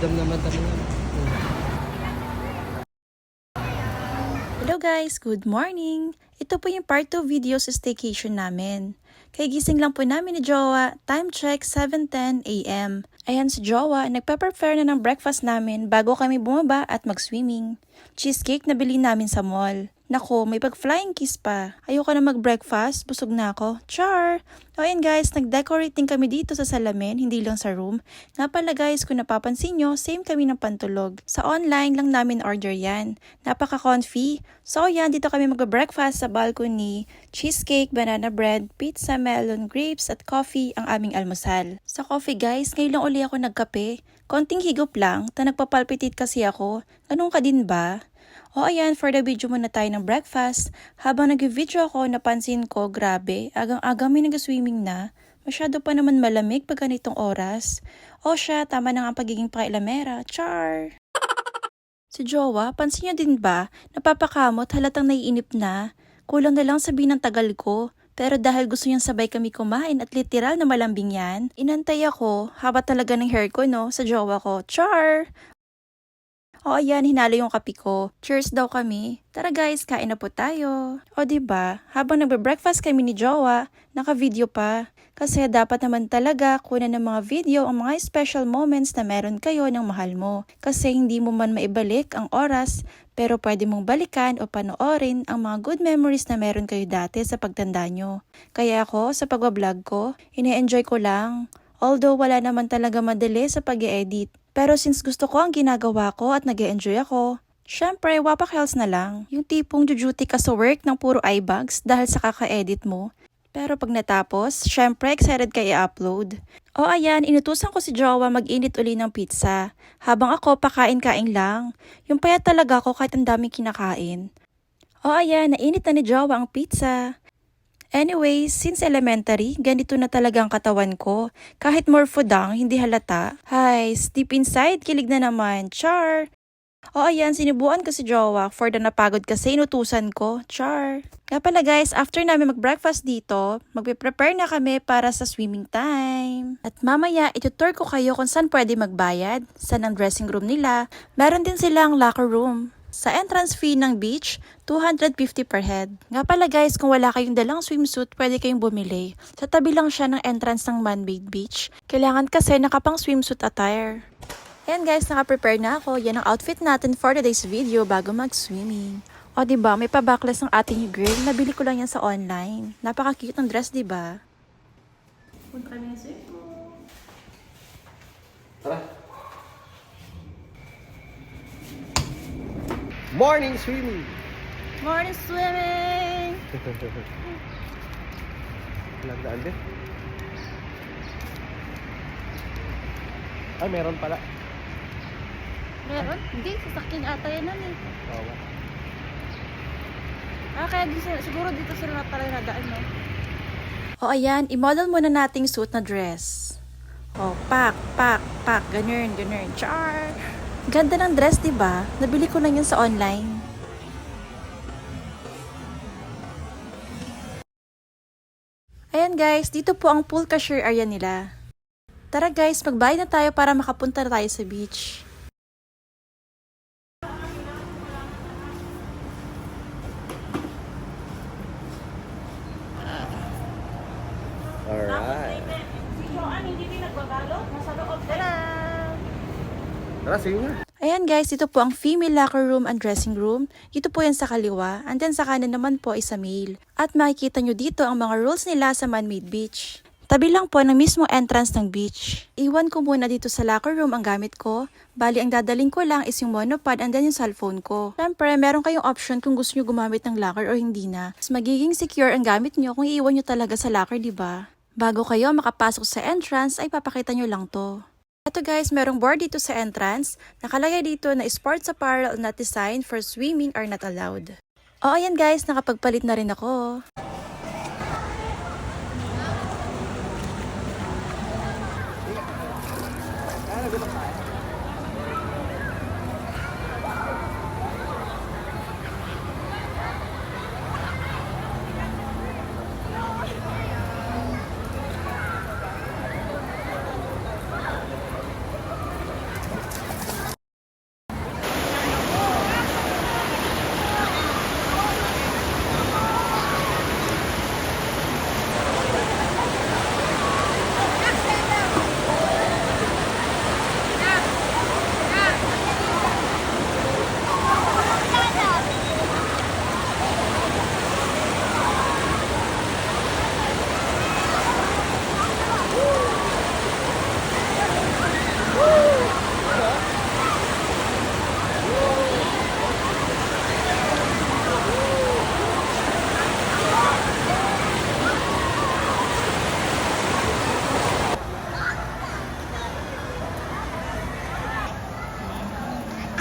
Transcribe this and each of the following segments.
madam naman talaga. Hello guys, good morning! Ito po yung part 2 video sa staycation namin. Kay gising lang po namin ni Jowa, time check 7.10 a.m. Ayan si Jowa, nagpe-prepare na ng breakfast namin bago kami bumaba at mag-swimming. Cheesecake na bili namin sa mall. Nako, may pag-flying kiss pa. Ayoko na mag-breakfast, busog na ako. Char! O ayan guys, nag-decorate din kami dito sa salamin, hindi lang sa room. Nga pala guys, kung napapansin nyo, same kami ng pantulog. Sa online lang namin order yan. Napaka-comfy. So yan, dito kami mag-breakfast sa balcony. Cheesecake, banana bread, pizza, melon, grapes, at coffee ang aming almusal. Sa coffee guys, ngayon lang uli ako nagkape. Konting higop lang, ta nagpapalpitate kasi ako. Ganun ka din ba? O ayan, for the video muna tayo ng breakfast. Habang nag-video ako, napansin ko, grabe, agang-aga may nag-swimming na. Masyado pa naman malamig pag ganitong oras. O siya, tama na nga ang pagiging pakailamera. Char! Si Jowa, pansin niyo din ba, napapakamot halatang naiinip na. Kulang na lang sabihin ng tagal ko. Pero dahil gusto niyang sabay kami kumain at literal na malambing yan, inantay ako, haba talaga ng hair ko no, sa jowa ko. Char! O ayan, hinalo yung kape ko. Cheers daw kami. Tara guys, kain na po tayo. O ba diba, habang nagbe-breakfast kami ni Jowa, naka-video pa. Kasi dapat naman talaga kunan ng mga video ang mga special moments na meron kayo ng mahal mo. Kasi hindi mo man maibalik ang oras, pero pwede mong balikan o panoorin ang mga good memories na meron kayo dati sa pagtanda nyo. Kaya ako, sa pagbablog ko, ine-enjoy ko lang. Although wala naman talaga madali sa pag edit pero since gusto ko ang ginagawa ko at nag enjoy ako, syempre wapak health na lang. Yung tipong jujuti ka sa work ng puro eye bags dahil sa kaka-edit mo. Pero pag natapos, syempre excited ka i-upload. O ayan, inutusan ko si Jowa mag-init uli ng pizza. Habang ako pakain-kain lang. Yung payat talaga ako kahit ang daming kinakain. O ayan, nainit na ni Jowa ang pizza. Anyway, since elementary, ganito na talaga ang katawan ko. Kahit more food hindi halata. Hay, deep inside, kilig na naman. Char! O ayan, sinubuan ko si Jowa for the napagod kasi inutusan ko. Char! Nga pala guys, after namin mag-breakfast dito, magpe-prepare na kami para sa swimming time. At mamaya, itutur ko kayo kung saan pwede magbayad, saan ang dressing room nila. Meron din silang locker room. Sa entrance fee ng beach, 250 per head. Nga pala guys, kung wala kayong dalang swimsuit, pwede kayong bumili. Sa tabi lang siya ng entrance ng man-made beach. Kailangan kasi nakapang swimsuit attire. Ayan guys, naka-prepare na ako. Yan ang outfit natin for today's video bago mag-swimming. O ba diba, may pa-backless ng ating girl. Nabili ko lang yan sa online. Napaka-cute ng dress, ba? Diba? Punta kami sa Tara. Morning swimming! Morning swimming! Ilang daan din? Ay, meron pala. Meron? Hindi, sasakyan ata yan nun eh. Bawa. Ah, kaya di sila, siguro dito sila na talaga nadaan, no? O ayan, i-model muna nating suit na dress. O, pak, pak, pak, ganun, ganun, char. Ganda ng dress, di ba? Nabili ko lang yan sa online. Ayan guys, dito po ang pool cashier area nila. Tara guys, magbayad na tayo para makapunta na tayo sa beach. Alright. Tara! Tara, sige nga. Ayan guys, dito po ang female locker room and dressing room. Dito po yan sa kaliwa. And then sa kanan naman po is sa male. At makikita nyo dito ang mga rules nila sa man-made beach. Tabi lang po ng mismo entrance ng beach. Iwan ko muna dito sa locker room ang gamit ko. Bali, ang dadaling ko lang is yung monopod and then yung cellphone ko. Siyempre, meron kayong option kung gusto nyo gumamit ng locker o hindi na. Mas magiging secure ang gamit nyo kung iiwan nyo talaga sa locker, di ba? Bago kayo makapasok sa entrance, ay papakita nyo lang to. Ito guys, merong board dito sa entrance. Nakalagay dito na sports apparel not designed for swimming are not allowed. O oh, ayan guys, nakapagpalit na rin ako. Ano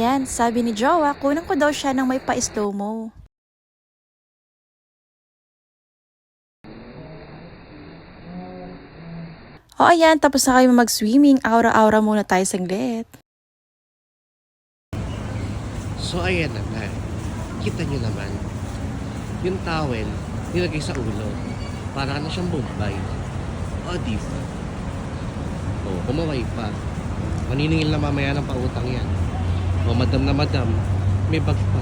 Ayan, sabi ni Jowa, kunan ko daw siya ng may pa-slow mo. O ayan, tapos na kayo mag-swimming. Aura-aura muna tayo saglit. So ayan na nga. Kita nyo naman. Yung towel, nilagay sa ulo. Para na siyang bombay. O, di ba? O, kumaway pa. Maniningil na mamaya ng pautang yan. O, madam na madam, may bag pa.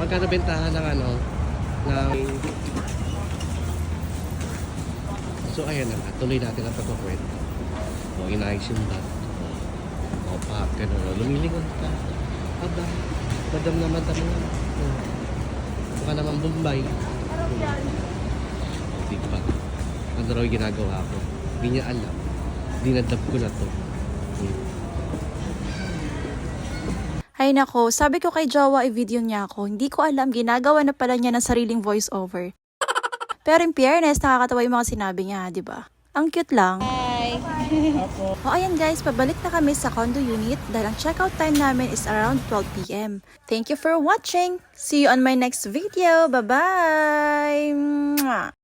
Magkano bentahan ng ano? Ng... So ayan na nga, tuloy natin ang pagkukwento. O, inayos yung bag. O, pa, ganun. O, lumilingon ka. Aba, madam na madam na. O, baka naman Bombay. O, di ba? Ano raw yung ginagawa ko? Hindi niya alam. Dinadab ko na to. Ay nako, sabi ko kay Jowa i-video niya ako. Hindi ko alam, ginagawa na pala niya ng sariling voice-over. Pero in fairness, nakakatawa yung mga sinabi niya, di ba? Ang cute lang. Hi! o ayan guys, pabalik na kami sa condo unit dahil ang checkout time namin is around 12pm. Thank you for watching! See you on my next video! Bye-bye!